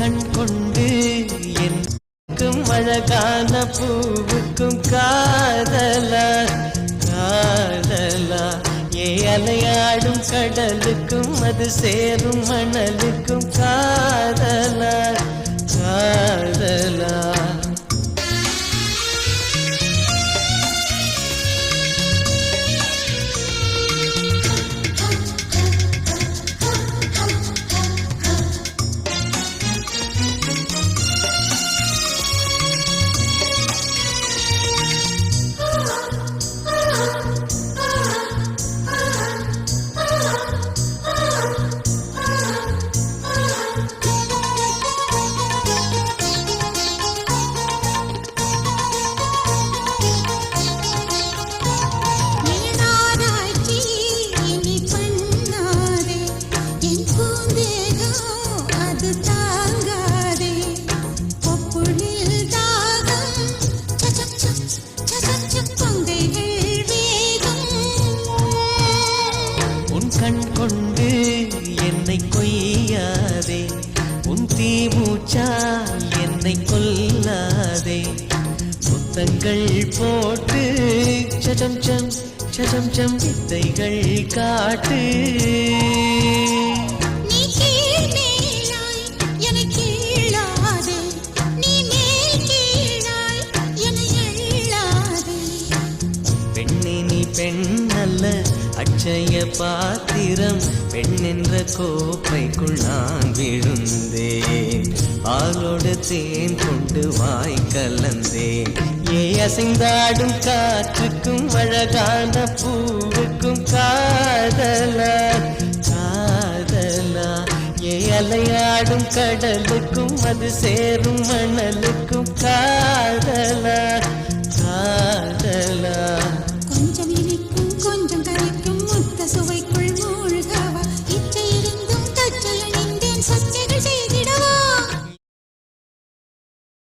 கண் கொண்டு எனக்கும் அழகான பூவுக்கும் காதலா காதலா. ஏ அலையாடும் கடலுக்கும் அது சேரும் மணலுக்கும் காதலா. காதலா கண் கொண்டு என்னை கொய்யாதே. உன் தீமூச்சா என்னை கொல்லாதே. முத்தங்கள் போட்டு சஜம் சம் சஜம் சம் வித்தைகள் காட்டு. பெண் அல்ல அச்சய பாத்திரம் பெண்ணென்ற கோப்பைக்குள் நான் விழுந்தேன். பாலோடு தேன் கொண்டு வாய் கலந்தேன். ஏ அசைந்தாடும் காற்றுக்கும் அழகான பூவுக்கும் காதலா காதலா. ஏ அலையாடும் கடலுக்கும் அது சேரும் மணலுக்கும் கா